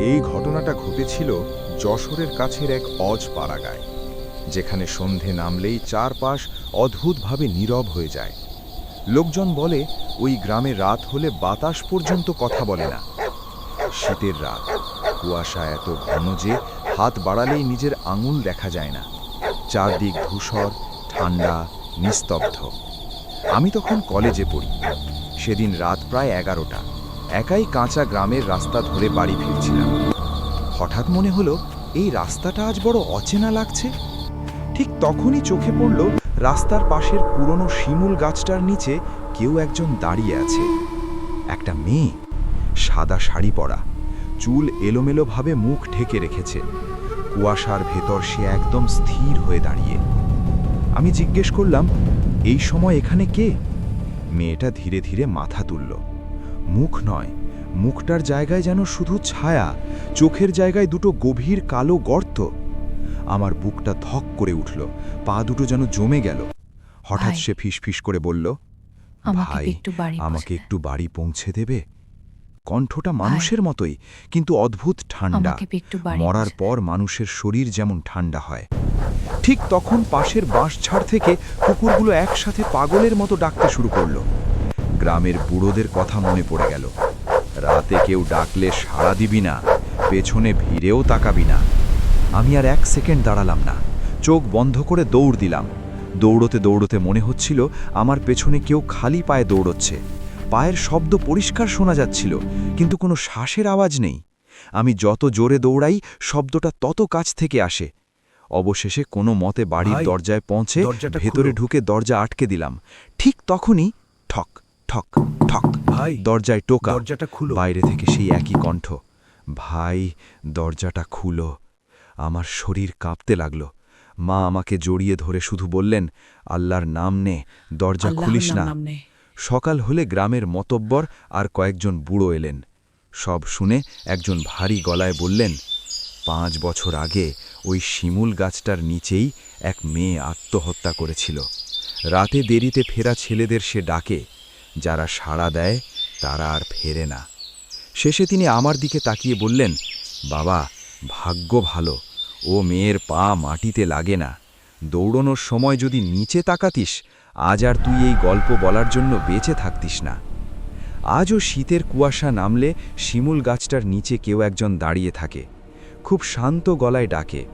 এই ঘটনাটা ঘটেছিল যশোরের কাছের এক অজ পাড়াগায়, যেখানে সন্ধে নামলেই চারপাশ অদ্ভুতভাবে নীরব হয়ে যায়। লোকজন বলে, ওই গ্রামে রাত হলে বাতাস পর্যন্ত কথা বলে না। শীতের রাত কুয়াশা এত ঘন যে হাত বাড়ালেই নিজের আঙুল দেখা যায় না। চারদিক ধূসর, ঠান্ডা, নিস্তব্ধ। আমি তখন কলেজে পড়ি। সেদিন রাত প্রায় এগারোটা। একাই কাঁচা গ্রামের রাস্তা ধরে বাড়ি ফিরছিলাম। হঠাৎ মনে হলো, এই রাস্তাটা আজ বড় অচেনা লাগছে। ঠিক তখনই চোখে পড়ল রাস্তার পাশের পুরনো শিমুল গাছটার নিচে কেউ একজন দাঁড়িয়ে আছে। একটা মেয়ে, সাদা শাড়ি পরা, চুল এলোমেলোভাবে মুখ ঢেকে রেখেছে। কুয়াশার ভেতর সে একদম স্থির হয়ে দাঁড়িয়ে। আমি জিজ্ঞেস করলাম, এই সময় এখানে কে? মেয়েটা ধীরে ধীরে মাথা তুলল। মুখ নয় মুখটার জায়গায় যেন শুধু ছায়া চোখের জায়গায় দুটো গভীর কালো গর্ত। আমার বুকটা ধক করে উঠল পা দুটো যেন জমে গেল। হঠাৎ সে ফিসফিস করে বলল ভাই বাড়ি আমাকে একটু বাড়ি পৌঁছে দেবে? কণ্ঠটা মানুষের মতোই কিন্তু অদ্ভুত ঠান্ডা। মরার পর মানুষের শরীর যেমন ঠান্ডা হয়। ঠিক তখন পাশের বাঁশঝাড় থেকে কুকুরগুলো একসাথে পাগলের মতো ডাকতে শুরু করল। গ্রামের বুড়োদের কথা মনে পড়ে গেল। রাতে কেউ ডাকলে সাড়া দিবি না পেছনে ভিড়েও তাকাবি না। আমি আর এক সেকেন্ড দাঁড়ালাম না। চোখ বন্ধ করে দৌড় দিলাম। দৌড়তে দৌড়তে মনে হচ্ছিল আমার পেছনে কেউ খালি পায়ে দৌড়চ্ছে। পায়ের শব্দ পরিষ্কার শোনা যাচ্ছিল কিন্তু কোনো শ্বাসের আওয়াজ নেই। আমি যত জোরে দৌড়াই শব্দটা তত কাছ থেকে আসে। অবশেষে কোনো মতে বাড়ির দরজায় পৌঁছে ভেতরে ঢুকে দরজা আটকে দিলাম। ঠিক তখনই ঠক! ঠক ঠক ভাই, দরজায় টোকা। দরজাটা খুলো। বাইরে থেকে সেই একই কণ্ঠ ভাই দরজাটা খুলো। আমার শরীর কাঁপতে লাগল। মা আমাকে জড়িয়ে ধরে শুধু বললেন আল্লাহর নাম নে দরজা খুলিস না। সকাল হলে গ্রামের মতব্বর আর কয়েকজন বুড়ো এলেন। সব শুনে একজন ভারী গলায় বললেন পাঁচ বছর আগে ওই শিমুল গাছটার নিচেই এক মেয়ে আত্মহত্যা করেছিল। রাতে দেরিতে ফেরা ছেলেদের সে ডাকে। যারা সাড়া দেয়, তারা আর ফেরে না। শেষে তিনি আমার দিকে তাকিয়ে বললেন, বাবা, ভাগ্য ভালো। ও মেয়ের পা মাটিতে লাগে না। দৌড়নোর সময় যদি নিচে তাকাতিস, আজ আর তুই এই গল্প বলার জন্য বেঁচে থাকতিস না। আজও শীতের কুয়াশা নামলে শিমুল গাছটার নিচে কেউ একজন দাঁড়িয়ে থাকে। খুব শান্ত গলায় ডাকে,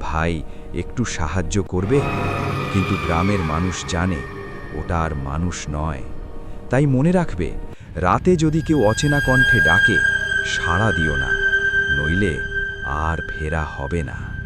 ভাই, একটু সাহায্য করবে? কিন্তু গ্রামের মানুষ জানে, ওটা আর মানুষ নয়। তাই মনে রাখবে, রাতে যদি কেউ অচেনা কণ্ঠে ডাকে, সাড়া দিও না, নইলে আর ফেরা হবে না।